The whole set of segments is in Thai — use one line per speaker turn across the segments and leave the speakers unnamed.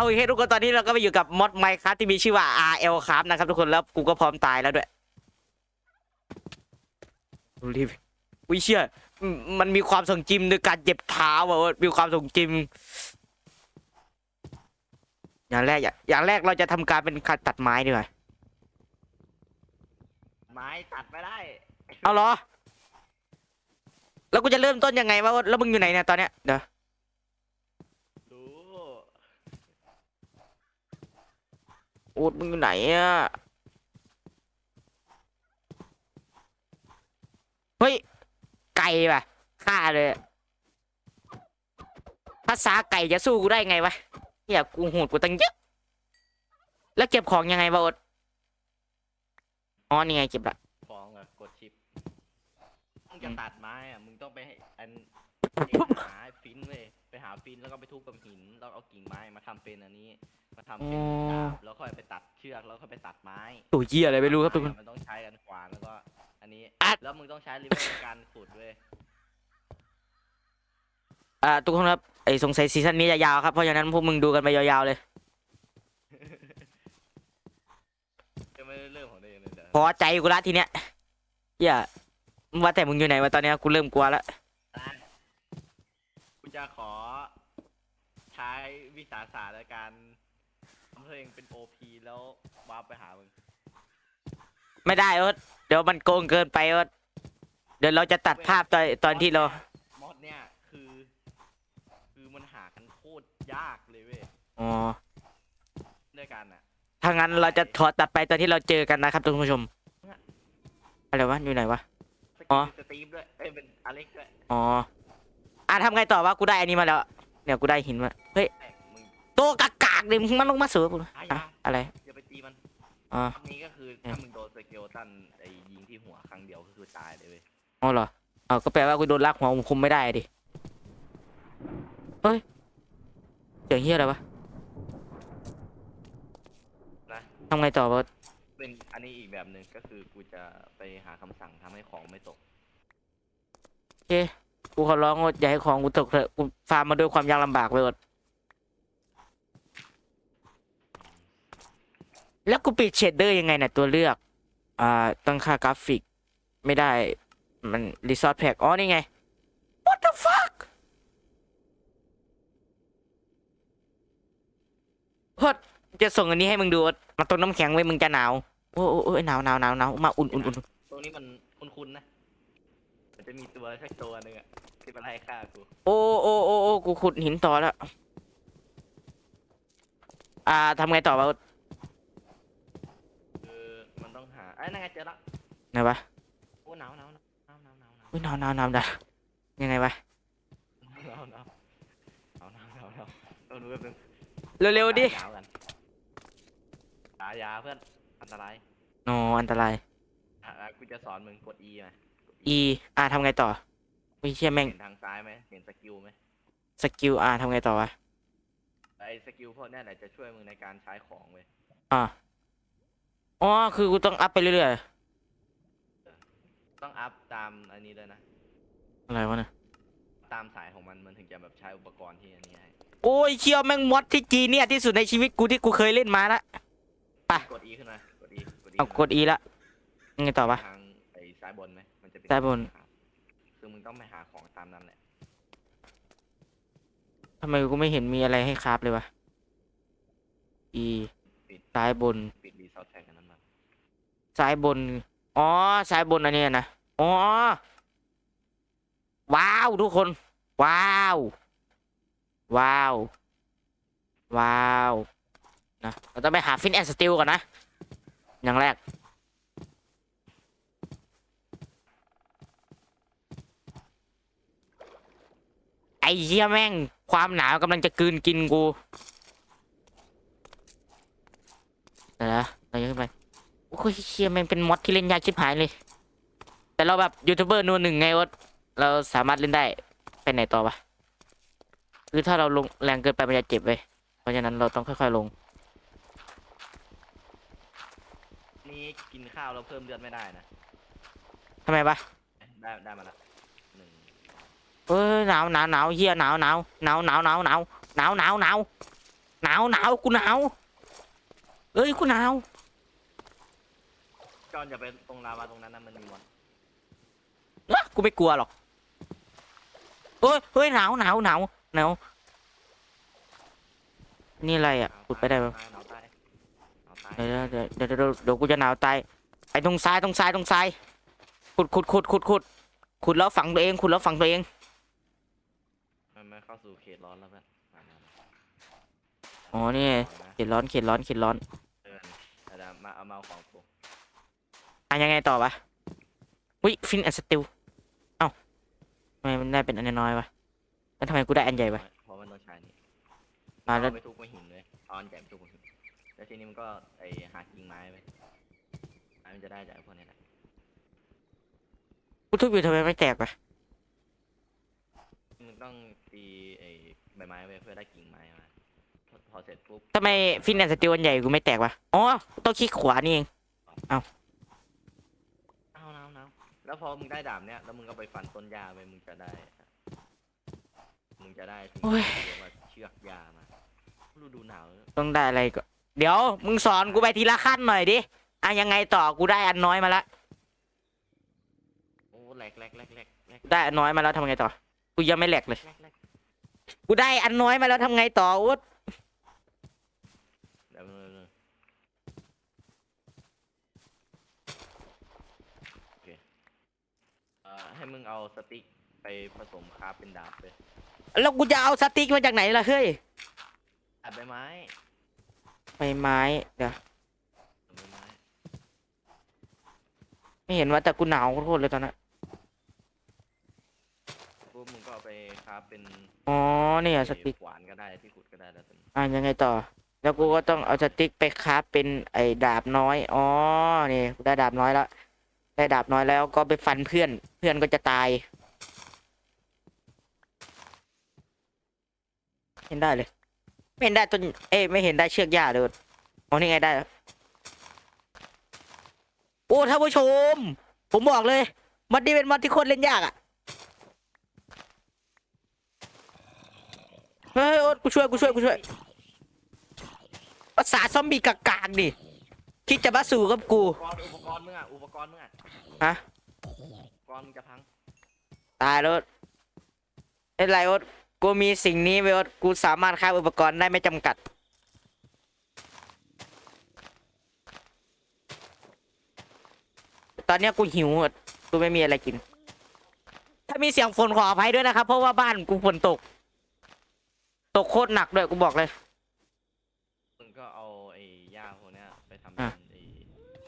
โอเคทุกคนตอนนี้เราก็ไปอยู่กับมอดไมค์ครับที่มีชื่อว่า RL ครับนะครับทุกคนแล้วกูก็พร้อมตายแล้วด้วยดูรีบวิเชื่อมมันมีความทรงจำในการเจ็บเท้าอะเว้ยมีความทรงจำอย่างแรกอย่างอย่างแรกเราจะทำการเป็นการตัดไม้ดีกว่า
ไม้ตัดไม่ได้
เอาเหรอ แล้วกูจะเริ่มต้นยังไงวะแล้วมึงอยู่ไหนเนี่ยตอนเนี้ยเดี๋ยว
ดู
โอ๊ตมึงอยู่ไหนอะ เฮ้ย ไก่ป่ะฆ่าเลยอะภาษาไก่จะสู้กูได้ไงวะเฮียกูโหดกูตั้งเยอะ แล้วเก็บของยังไงวะโอ๊ตอ๋อนี่ไงเก็บละ
ฟ้องอะกดชิปมึงจะตัดไม้อะมึงต้องไปให้อันไปหาฟินเว้ยไป หาฟินแล้วก็ไปทุบกับหินแล้วเอากิ่งไม้มาทำเป็นอันนี้ มาทำเป็นดาบแล้วค่อยไปตัดเชือกแล้วค่อยไปตัดไม้
ตัวเหี้ยอะไรไม่รู้ครับทุกคน
ไม้อะมันต้องใช้กันขวานแล้วก็ อันนี้
อัด
แล้วมึงต้องใช้ลิเวอร์ในการขุดเว้ย
อ่าทุกคนครับไอ้สงสัยซีซั่นนี้จะยาวครับเพราะฉะนั้นพวกมึงดูกันไปยาวๆเลย
จะไม่ได้เริ่มของตัวเองเลยเดี๋ยว
พอใจกูละทีเนี้ยเฮียว่าแต่มึงอยู่ไหนวะตอนเนี้ยกูเริ่มกลัวละ
นะกูจะขอ ใช้ วิสาสะในการทำตัวเองเป็นโอพีแล้ววาร์ปไปหามึง
ไม่ได้เอิร์ธเดี๋ยวมันโกงเกินไปเอิร์ธเดี๋ยวเราจะตัดภาพตอนตอนที่เรา
มอดเนี่ยคือ คือมันหากันโคตรยากเลยเว้ย
อ๋อ
ด้วยกันอะ
ถ้างั้นเราจะถอดตัดไปตอนที่เราเจอกันนะครับท่านผู้ชม อะไรวะ อยู่ไหนวะ
ส
อ๋อ
กิลสตรีมด้วยเอ้ยเป็นอเล็กด้วย
อ๋อ อะทำไงต่อวะ กูได้อันนี้มาแล้ว เนี่ยกูได้หินมาเฮ้ย
แม่งมึง
โตกากากเลยมึงมันลงมาเสือกู
อะ
อะ
อย่า
อะไร
อย่าไปตีมัน
อ๋อ
อันนี้ก็คือถ้ามึงโดนสเกลตันไอ้ยิงที่หัวครั้งเดียวก็คือตายเลยเว้ย
อ๋อเหรอเอาก็แปลว่ากูโดนลากหัวผมคุมไม่ได้ดิเฮ้ยเสียงเฮียอะไรวะ
นะ
ทำไงต่อวะ
เป็นอันนี้อีกแบบหนึ่งก็คือกูจะไปหาคำสั่งทำให้ของไม่ตก
กูขอร้องว่าอย่าให้ของกูตกเถอะกูฟาร์มมาด้วยความยากลำบากไปหมดแล้วกูปิดเชดเดอร์ยังไงเนี่ยตัวเลือก อ่าตั้งค่ากราฟิก ไม่ได้ มันรีซอสแพ็กอ๋อ นี่ไง what the fuck พดจะส่งอันนี้ให้มึงดู มาต้นน้ำแข็งไว้มึงจะหนาว โอ้โอ้โอ้ยหนาวหนาวหนาวหนาวมาอุ่นอุ่นอุ่น
ตรงนี้มันคุ้นๆนะ จะมีตัวสักตัวหนึ่งอะที่มันไล่ฆ่ากู
โอ้โอ้โอ้โอ้กูขุดหินต่อแล้วอ่าทำไงต่อวะ
คือมันต้องหาไอ้ยนั่นไงเจอละ
ไหนวะ
โอ้หนาวหนาวหนาวหนาวหนาวหนาวหนาว
อุ้ยหนาวหนาวหนาวดะยังไงวะ
หนาวหนาวหนาวหนาวหนาวหนาวเอาดูแป๊บนึง
เร็วๆดิ
หนาวกันตายาเพื่อนอันตราย
อ๋ออันตราย
อะอะกูจะสอนมึงกด E ไหม
E อ่าทำไงต่อไม่เชี่ยแม่ง
เห็นทางซ้ายไหมเห็นสกิลไหม
สกิลอ่าทำไงต่อวะ
ไอ้สกิลพวกเนี้ยแหละจะช่วยมึงในการใช้ของเว้ย
อ่าอ๋อคือกูต้องอัพไปเรื่อย
ต้องอัพตามอันนี้ด้วยนะ
ๆอะไรวะเนี่ย
ตามสายของมันมันถึงจะแบบใช้อุปกรณ์ที่อันนี้ให้
โอ้ยเชี่ยแม่งมอดที่จีเนี่ยที่สุดในชีวิตกูที่กูเคยเล่นมาละไป
กด E ขึ้นมากด E กด E
เอากด E ละยังไงต่อวะ
ทางไอ้ซ้ายบนไหม มันจะเป็น
ซ้ายบน
ครับคือมึงต้องไปหาของตามนั้นแหละ
ทำไมกูไม่เห็นมีอะไรให้คราฟเลยวะ E ซ้ายบน
ปิดรีซอสแทงกันนั้นมา
ซ้ายบน อ๋อ ซ้ายบนอันเนี้ยนะ อ๋อ ว้าวทุกคน ว้าว ว้าว ว้าว นะ เราต้องไปหาฟินแอนสติลก่อนนะ อย่างแรก ไอ้เหี้ยแม่ง ความหนาวกำลังจะกลืนกินกูเดี๋ยวนะเราจะขึ้นไปโอ้ยเชียแม่งเป็นมอดที่เล่นยากชิบหายเลย แต่เราแบบยูทูบเบอร์นัวหนึ่งไงวะเราสามารถเล่นได้ไปไหนต่อวะคือถ้าเราลงแรงเกินไปมันจะเจ็บเว้ยเพราะฉะนั้นเราต้องค่อยๆลง
นี่กินข้าวแล้วเพิ่มเลือดไม่ได้นะ
ทำไมปะ
ได้ได้มาละหนึ่ง
เอ้ยหนาวหนาวหนาวเฮียหนาวหนาวหนาวหนาวหนาวหนาวหนาวหนาวหนาวหหนาวหนาวกูหนาวเอ้ยกูหนาว
จอนอย่าไปตรงลาวาตรงนั้นนะมันมีมอน
เอ้อกูไม่กลัวหรอกเฮ้ยเฮ้ยหนาวหนาวหนาวหนาวนี่อะไรอะขุดไปได้ปะ
หนาวตายหนาวตาย
เดี๋ยวเดี๋ยวเดี๋ยวเดี๋ยวเดี๋ยวเดี๋ยวกูจะหนาวตายไปตรงซ้ายตรงซ้ายตรงซ้ายขุดขุดขุดขุดขุดขุดแล้วฝังตัวเองขุดแล้วฝังตัวเอง
มันไม่เข้าสู่เขตร้อนแล้วเพื่อนมามามา
อ๋อนี่
เอานะ
เขียนร้อนเขียนร้อนเขียนร้อน
เออเดี๋ยวมาเอาเมาของกู
อะยังไงต่อวะวิฟินแอนสติลเอ้าทำไมมันได้เป็นอันน้อยๆวะแล้วทำไมกูได้อันใหญ่วะ
เพราะมันต้องใช้นี่
มาแล้ว
เอไปทุกมาหินเลยเอาอันใหญ่ไปทุกมาหินแล้วทีนี้มันก็ไอหากิ่งไม้ไปไม้มันจะได้จากพวกนี้แหละ
กูทุบอยู่ทำไมไม่แตกวะ
มึง ต้องตีไอใบไม้ไปเพื่อได้กิ่งไม้มาพอพอเสร็จปุ๊บ
ทำไมฟินแอนสติลอันใหญ่กูไม่แตกวะ อ๋อ ต้องคลิกขวานี่เอง
เอาเอาเอาแล้วพอมึงได้ดาบเนี้ยแล้วมึงก็ไปฟันต้นหญ้าไปมึงจะได้ มึงจะได้สิ่งที่เรียกว่าเชือกหญ้ามาฤดูหนาว
ต้องได้อะไรก็ เดี๋ยว มึงสอนกูไปทีละขั้นหน่อยดิ อะยังไงต่อ กูได้อันน้อยมาละ
โอ้แหลกแหลกแหลกแหลกแหลก
ได้อันน้อยมาแล้วทำไงต่อ กูยังไม่แหลกเลย
แหลกแหลก
กูได้อันน้อยมาแล้วทำไงต่ออุด
เดี๋ยวมึงมึงโอเคเอ่อให้มึงเอาสติ๊กไปผสมคราฟเป็นดาบเลย
แล้วกูจะเอาสติ๊กมาจากไหนล่ะเฮ้ย
ตัดใบไม้
ใบไม้เดี๋ยว
ตัดใบไม้
ไม่เห็นว่าแต่กูหนาวโคตรเลยตอนนั้น
ปุ๊บมึงก็เอา ไปคราฟเป็น
อ๋อเนี่ยสติ๊ก
ขวานก็ได้ที่ขุดก็ได้แล้วแต่
อะยังไงต่อ แล้วกูก็ต้องเอาสติ๊กไปคราฟเป็นไอ้ดาบน้อยอ๋อนี่กูได้ดาบน้อยแล้วได้ดาบน้อยแล้วก็ไปฟันเพื่อน เพื่อนก็จะตาย เห็นได้เลย ไม่เห็นได้ต้นเอ้ยไม่เห็นได้เชือกหญ้าเลยอ๋อนี่ไงได้แล้วโอ้ท่านผู้ชม ผมบอกเลย มันนี่เป็นมอดที่โคตรเล่นยากอะ เฮ้ยโอ๊ตกูช่วยกูช่วยกูช่วยภาษาซอมบี้กากๆดิคิดจะมาสู่กับกู
อุปกรณ์อุปกรณ์มึงอะอุปกรณ์มึงอะ
ฮะ
อุปกรณ์มึงจะพัง
ตายแล้วไอ้ไรโอ๊ตกูมีสิ่งนี้เว้ยโอ๊ตกูสามารถค้าอุปกรณ์ได้ไม่จำกัดตอนเนี้ยกูหิวโอ๊ตกูไม่มีอะไรกิน ถ้ามีเสียงฝนขออภัยด้วยนะครับ เพราะว่าบ้านกูฝนตก ตกโคตรหนักด้วยกูบอกเลย
มึงก็เอาไอ้หญ้าพวกเนี้ยไปทำ
อะ
เป็นไอ้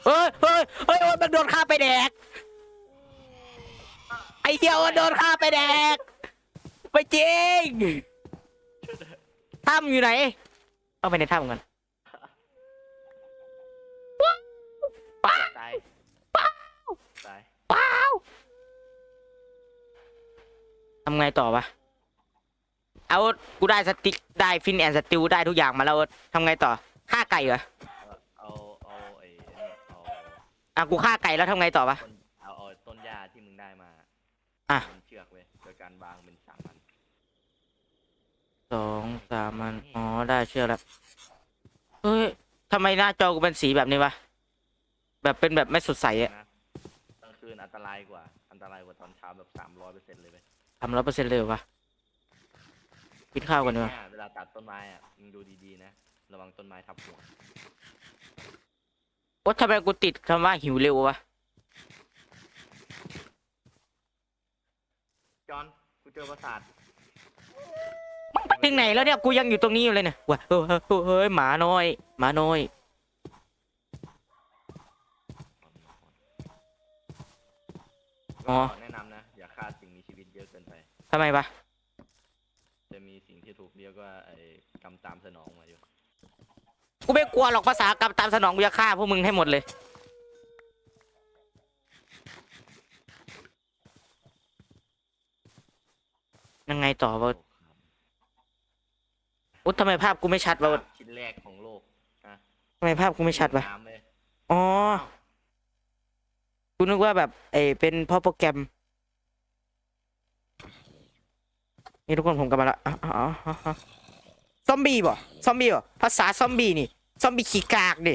เฮ้ยเฮ้ยเฮ้ยโอ๊ตมันโดนฆ่าไปแดก ไอ้เหี้ยโอ๊ตโดนฆ่าไปแดกไปจริงถ้ำอยู่ไหน เอาไปในถ้ำกัน
ตายตาย
ว้าวทำไงต่อวะ เอากูได้สติ๊กได้ฟินแอนสติลได้ทุกอย่างมาแล้วทำไงต่อฆ่าไก่เหรอ
เอาเอาเอาไอ้นี่เอา
อะกูฆ่าไก่แล้วทำไงต่อวะ
ต้นเอาเอาต้นหญ้าที่มึงได้มา
อะ
เป็นเชือกเว้ยโดยการวางเป็นสามอัน
สองสามมันอ๋อได้เชื่อแล้วเฮ้ยทำไมหน้าจอกูเป็นสีแบบนี้วะแบบเป็นแบบไม่สดใสอะ
นะกลางคืนอันตรายกว่า อันตรายกว่าตอนเช้าแบบสามร้อยเปอร์เซ็นต์เลยเว้ย
ทำร้อยเปอร์เซ็นต์เลยเหรอวะ กินข้าวกันดีกว่า
เนี่ยเวลาตัดต้นไม้อะมึงดูดีๆนะ ระวังต้นไม้ทับหัว
โอ๊ยทำไมกูติดคำว่าหิวเร็ววะ
จอนกูเจอปราสาท
ถึงไหนแล้วเนี่ย กูยังอยู่ตรงนี้อยู่เลยเนี่ยว้าเฮ้ยเฮ้ยเฮ้ยเฮ้ยหมาน้อย หมาน้อย อ๋อ
ก็แนะนำนะ อย่าฆ่าสิ่งมีชีวิตเยอะเกินไป
ทำไมวะ
จะมีสิ่ง ที่ถูกเรียกว่าไอ้กรรมตามสนองมาอยู่
กูไม่กลัวหรอกภาษากรรมตามสนองกูจะฆ่าพวกมึงให้หมดเลย ยังไงต่อวะอุ๊ยทำไมภาพกูไม่ชัดวะ
ชิ้นแรกของโลกนะ
ทำไมภาพกูไม่ชัดวะ
น้ำเลย
อ๋อกูนึกว่าแบบเออเป็นเพราะโปรแกรม นี่ทุกคนผมกลับมาละอ๋ออ๋ออ๋ออ๋อซอมบี้บ่ซอมบี้บ่ภาษาซอมบี้นี่ซอมบี้ขี้กากดิ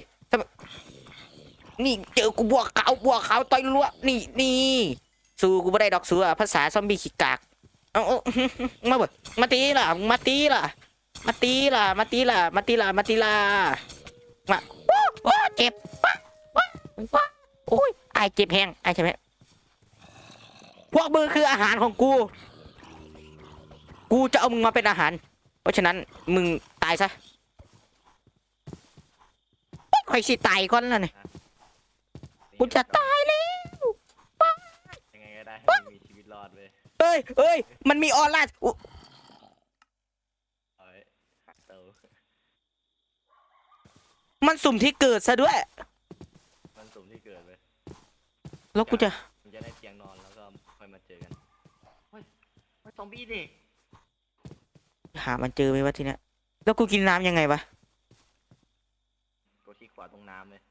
นี่เจอกูบวกเขาบวกเขาต่อยรัวนี่นี่สู้กูไม่ได้ดอกสู้อะภาษาซอมบี้ขี้กากเอาเอมาบ่มาตีล่ะมาตีล่ะมาตีล่ะมาตีล่ะมาตีล่ะมาตีล่ะมาว้าวว้เจ็บโอ้ยไอเจ็บแหงไอใช่ไหมพวกมึงคืออาหารของกู กูจะเอามึงมาเป็นอาหาร เพราะฉะนั้นมึงตายซะใครสิตายก่อนล่ะเนี่ยกูจะตายเลย
ยังไงก็ได้ให้มึงมีชีวิตรอดเว้ย
เอ้ยเอ้ยมันมีออร่าอุ๊
เอาไว้หักเตา
มันสุ่มที่เกิดซะด้วย
มันสมที่เกิดเว้ย
แล้วกูจะ
มึงจะได้เตียงนอนแล้วก็ค่อยมาเจอกัน เฮ้ยเฮ้ยซอมบี้เด็ก
หามันเจอไหมวะทีเนี้ยแล้วกูกินน้ำยังไงวะ
กดที่ขวาตรงน้ำเลย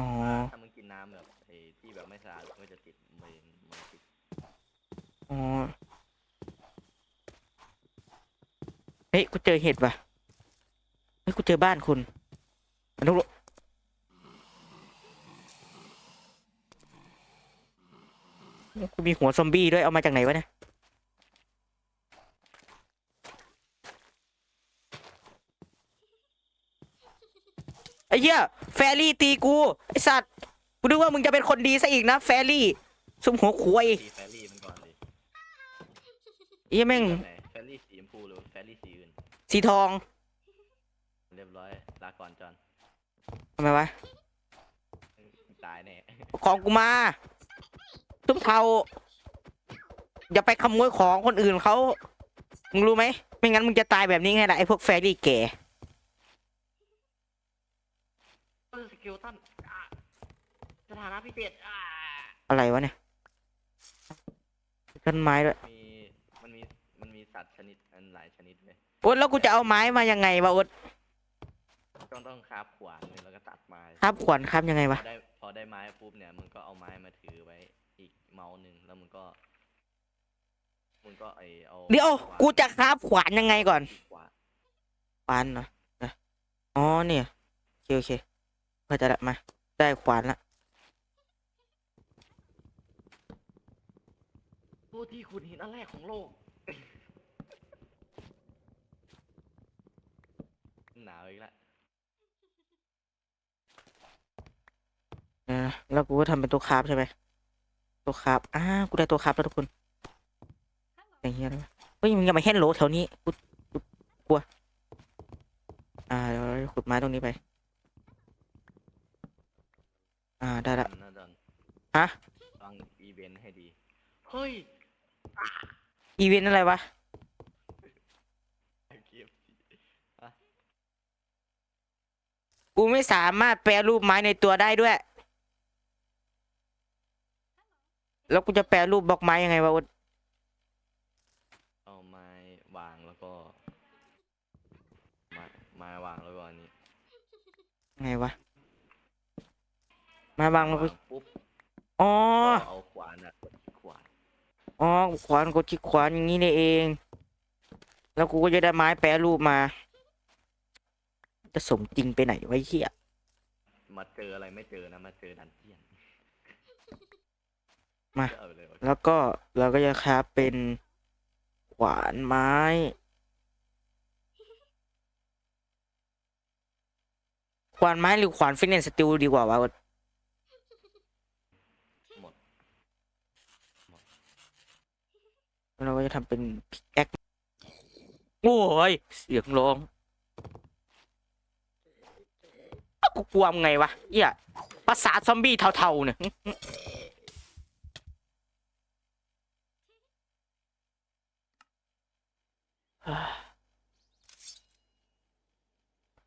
อ๋อ
ถ้ามึงกินน้ำแบบไอ้ที่แบบไม่สะอาดมันก็จะติดเมนมันติด
อ๋อเฮ้ยกูเจอเห็ดว่ะเฮ้ยกูเจอบ้านคุณมันต้องกูมีหัวซอมบี้ด้วยเอามาจากไหนวะเนี่ย เหี้ยแฟรี่ตีกูไอ้สัตว์กูนึกว่ามึงจะเป็นคนดีซะอีกนะแฟรี่ซุ่มหัวควย
ตีแฟรี่มันก่อนดิ
ไอ้เหี้ยแม่ง
แบบไหนแฟรี่สีชมพูหรือแฟรี่สีอื่น
สีทอง
เรียบร้อยลาก่อนจอน
ทำไมวะ
ตายแน่
ของกูมาตุ้มเทาอย่าไปขโมยของคนอื่นเขามึงรู้ไหมไม่งั้นมึงจะตายแบบนี้ไงล่ะไอ้พวกแฟรี่แก่
เออสกิลตันอะส ถานะพิเศษอะ
อะไรวะเนี่ยต้นไม้ด้วย
มีมันมีมันมีสัตว์ชนิดอันหลายชนิดเลย
โอ๊ตแล้วกูจะเอาไม้มายังไงวะโอ๊ต
ต้องต้องคาบขวานเลยแล้วก็ตัดไม้
ครับขวานครับยังไง
พ
วะ
อได้พอได้ไม้ปุ๊บเนี่ยมึงก็เอาไม้มาถือไว้อีกเมาส์หนึ่งแล้วมึงก็มึงก็ไอเอา
เดี๋ยว
ขวาน
กูจะครับขวานยังไงก่อน
ขวาน
ขวานเหรอนะอ๋อเนี่ยโอเคโอเคก็จะละมา ได้ขวานละ
ตัวที่คุณเห็นอันแรกของโลก หนาวอีกแล้ว
เออแล้วกูก็ทำเป็นตัวคราฟใช่ไหมตัวคราฟอ้ากูได้ตัวคราฟแล้วทุกคนอย่างเงี้ยนะเฮ้ยมึงอย่ามาแค่นโหลแถวนี้กูกูกลัว อ่าเดี๋ยวเราขุดไม้ตรงนี้ไป อ่าได้ละ
นะดอน
ฮะ
ฟังอีเวนต์ให้ดี เฮ้ย
อีเวนต์อะไรวะ
ไอ้เกม
กูไม่สามารถแปรรูปไม้ในตัวได้ด้วย แล้วกูจะแปรรูปบล็อกไม้ยังไงวะอุ๊ด
เอาไม้วางแล้วก็ไม้ไม้วางแล้วก็อันนี้
ไงวะไม้บางแล้วกู
วางปุ๊บ
อ๋อ
ก็เอาขวานอะกดที่ขวาน
อ๋อขวานกดที่ขวานอย่างนี้นี่เอง แล้วกูก็จะได้ไม้แปรรูปมา จะสมจริงไปไหนไวะไอ้เฮีย
มาเจออะไรไม่เจอนะมาเจอดันเจียน
มา
เอาไปเลยเอาไปเลย
แล้วก็เราก็จะคราฟเป็นขวานไม้ ขวานไม้หรือขวานฟินแลนสติลดีกว่าวะ
หมด
เราก็จะทำเป็นพิกแอคโอ้ย เสียงร้องกูกลัวไงวะเหี้ยภาษาซอมบี้เทาๆเนี่ย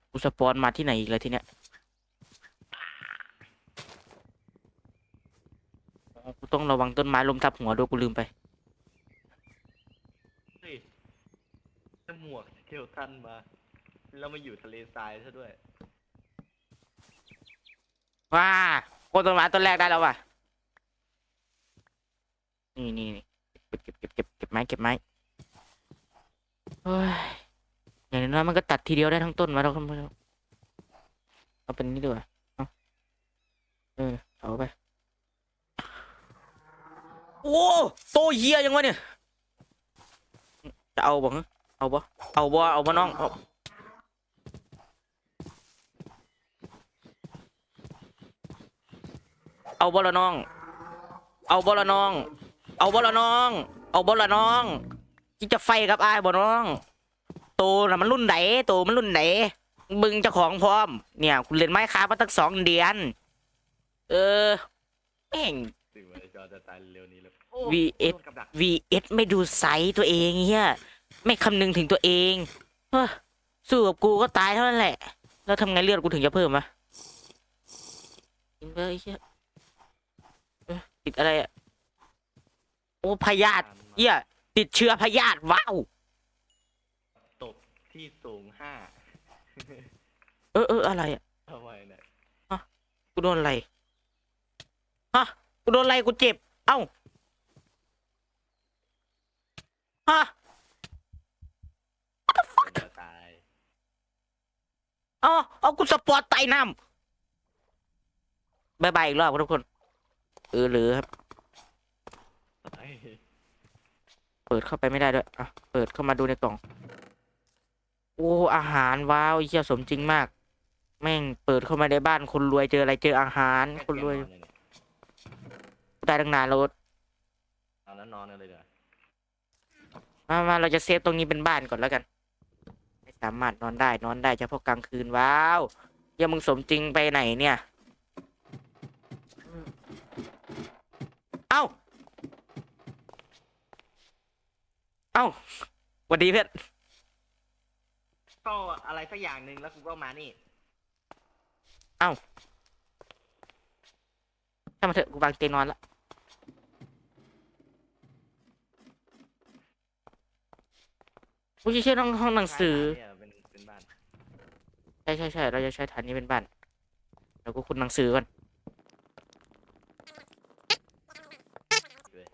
กูสปอนมาที่ไหนอีกเลยทีเนี้ยกูต้องระวังต้นไม้ล้มทับหัวด้วยกูลืมไป
เฮ้ยได้ หมวกสเกลตันมา แล้วมาอยู่ทะเลทรายซะด้วย
ว้าโคนต้นไม้ต้นแรกได้แล้วว่ะ นี่นี่นี่เก็บเก็บเก็บเก็บเก็บไม้เก็บไม้เฮ้ยอย่างน้อยมันก็ตัดทีเดียวได้ทั้งต้นมาแล้วเอาเป็นนี่ดีกว่าเอาเออเอาไป โอ้โตเฮียยังวะเนี่ย จะเอาบ่ฮะ เอาบ่เอาบ่เอาบ่น้องเอาเอาบ่ละน้อง เอาบ่ละน้อง เอาบ่ละน้อง เอาบ่ละน้องที่จะไฟกับอายบ่น้อง โตน่ะมันรุ่นไหนโตมันรุ่นไหนมึงเจ้าของพร้อม เนี่ยคุณเล่นไม้ค้ามาตั้งสองเดือน เออแม่ง
ถึงว่าไอ้จอจะตายเร็วนี้แล้ว
VS
โดนกับดัก
VS ไม่ดูไซส์ตัวเองเฮีย ไม่คำนึงถึงตัวเองเฮ้ยสู้กับกูก็ตายเท่านั้นแหละ แล้วทำไงเลือดกูถึงจะเพิ่มวะกินไปเฮียเอ้ยติดอะไรอะโอ้พยาธิเฮียติดเชื้อพยาธิว้าว
ตกที่สูงห้า
เออเอออะไรอะ
ทำไมเนี่ย
กูโดนอะไร ฮะ กูโดนอะไร กูเจ็บ เอ้า ฮะ
จะตาย
เอาเอากูสปอร์ตไต่น้ำบายบายอีกรอบครับทุกคน เออหรือครับ
ตาย
เปิดเข้าไปไม่ได้ด้วยอะเปิดเข้ามาดูในกล่อง โอ้ อาหารว้าวไอ้เหี้ยสมจริงมาก แม่งเปิดเข้ามาในบ้านคนรวยเจออะไรเจออาหารคนรวย
แกนอนเลเนี่ย
ได้ตั้งนานแล้ว
เอาแล้วนอนกันเลยเดี๋ยว
มามาเราจะเซฟตรงนี้เป็นบ้านก่อนแล้วกันไม่ สามารถนอนได้นอนได้เฉพาะกลางคืนว้าวเหี้ยังมึงสมจริงไปไหนเนี่ย เอ้า เอ้าสวัสดีเพื่อน
ก็อะไรสักอย่างหนึ่งแล้วกูก็มานี่
ถ้ามาเถอะกูวางเตียงนอนละกูจะใช้ห้องห้องหนังสือ
เนี่ยเป็นเป็นบ้าน
ใช่ใช่ใช่เราจะใช้ฐานนี้เป็นบ้านแล้วก็คุณหนังสือก่อน
เลย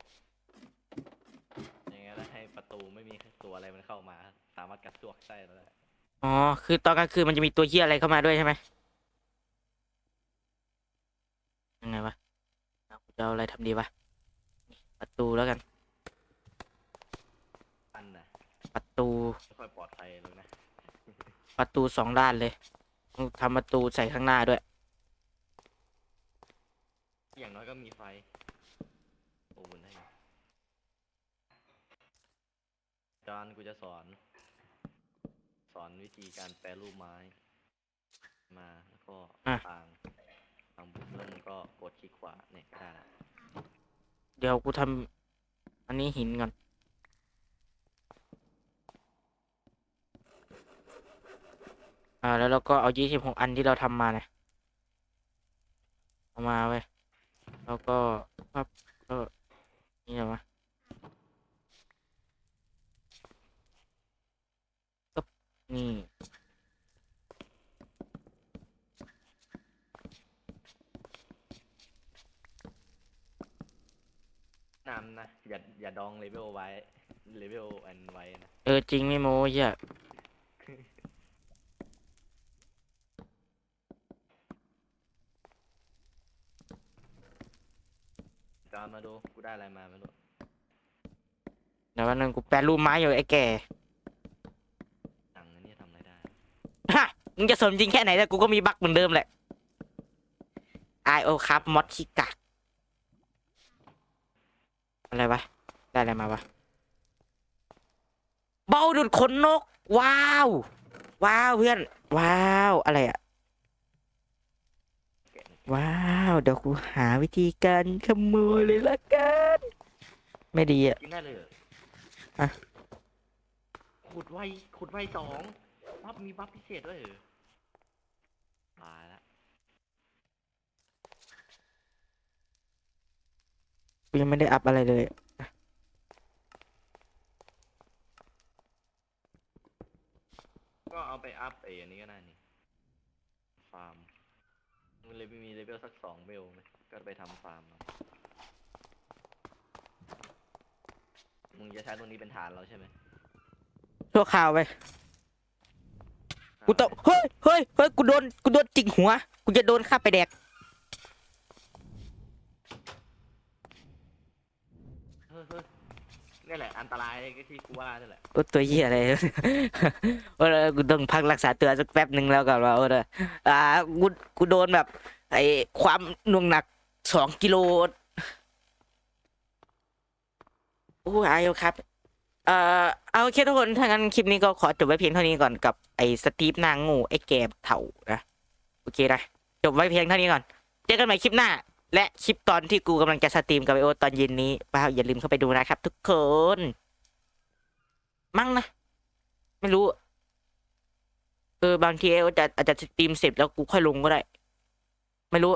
ยังไงแล้วให้ประตูไม่มีตัวอะไรมันเข้ามา สามารถกัดซวกได้แล้วแหละ
อ๋อ คือตอนกลางคืนมันจะมีตัวเหี้ยอะไรเข้ามาด้วยใช่ไหมยังไงวะเอากูจะเอาอะไรทำดีวะนี่ประตูแล้วกัน
อันน่ะ
ประตู
ไม่ค่อยปลอดภัยเลยนะ
ประตูสองด้านเลยต้องทำประตูใส่ข้างหน้าด้วย
อย่างน้อยก็มีไฟ โอ้บุญได้ไงจอนกูจะสอน สอนวิธีการแปรรูปไม้ มาแล้วก็
อะ
ทางทางบุกแล้วมึงก็กดคลิกขวาเนี่ยก็ได้ละ
เดี๋ยวกูทำอันนี้หินก่อน อ่า แล้วเราก็เอายี่สิบหกอันที่เราทำมาเนี่ยเอามาไว้ยแล้วก็ปั๊บก็นี่เหรอวะก็นี่
นำนะ อย่า อย่าดองเลเวลไว้ เลเวลอันไว้นะ
เออ จริงไม่โม้เหี้ย
จอนมาดูกูได้อะไรมาไม่รู้
เดี๋ยววันหนึงกูแปลรูปไม้อยู่ไอ้แก่
ตังค์นี่ทำอะไรได้
ฮะมึงจะสมจริงแค่ไหนแต่กูก็มีบั๊กเหมือนเดิมแหละ I O ครับมอดชิกะอะไรวะ ได้อะไรมาวะ เบาดุดขนนก ว้าว ว้าวเพื่อน ว้าว อะไรอะ ว้าวเดี๋ยวกูหาวิธีการขโมยเลยละกัน ไม่ดีอะ
กินได้เลยเหรอ
อะ
ขุดไวขุดไวสองบัฟมีบัฟพิเศษด้วยเหรอตายละ
กูยังไม่ได้อัพอะไรเลย
ก็เอาไปอัพไอ้อันนี้ก็ได้นี่ฟาร์มมึง เลยมีเลเวลสักสองเบลไหมก็ไปทำฟาร์มเอามึงจะใช้ตรงนี้เป็นฐานเราใช่ไหม
ชั่วคราวไป กูต้องเฮ้ยเฮ้ยเฮ้ย กูโดน กูโดนจิกหัว กูจะโดนข้าบไปแดก
เฮ้ยเฮ้ย นี่แหละ อันตรายก็ที่กูว่านี่แหละ
โอ้ตัวเหี้ยอะไร โอ้ยกูต้องพักรักษาตัวสักแป๊บหนึ่งแล้วกันว่าโอ้ยอ่ากูกูโดนแบบ ไอ้ความหน่วงหนักสองกิโลโอ้ยอายครับ เอ่อเอาโอเคทุกคนถ้างั้นคลิปนี้ก็ขอจบไว้เพียงเท่านี้ก่อนกับไอ้สตีฟนางงูไอ้แกบเถ่านะโอเคนะจบไว้เพียงเท่านี้ก่อน เจอกันใหม่คลิปหน้า และคลิปตอนที่กูกำลังจะสตรีมกับไอโอตอนเย็นนี้ป้าอย่าลืมเข้าไปดูนะครับ ทุกคน มั่งนะ ไม่รู้เออบางทีไอโอจะอาจจะสตรีมเสร็จแล้วกูค่อยลงก็ได้ ไม่รู้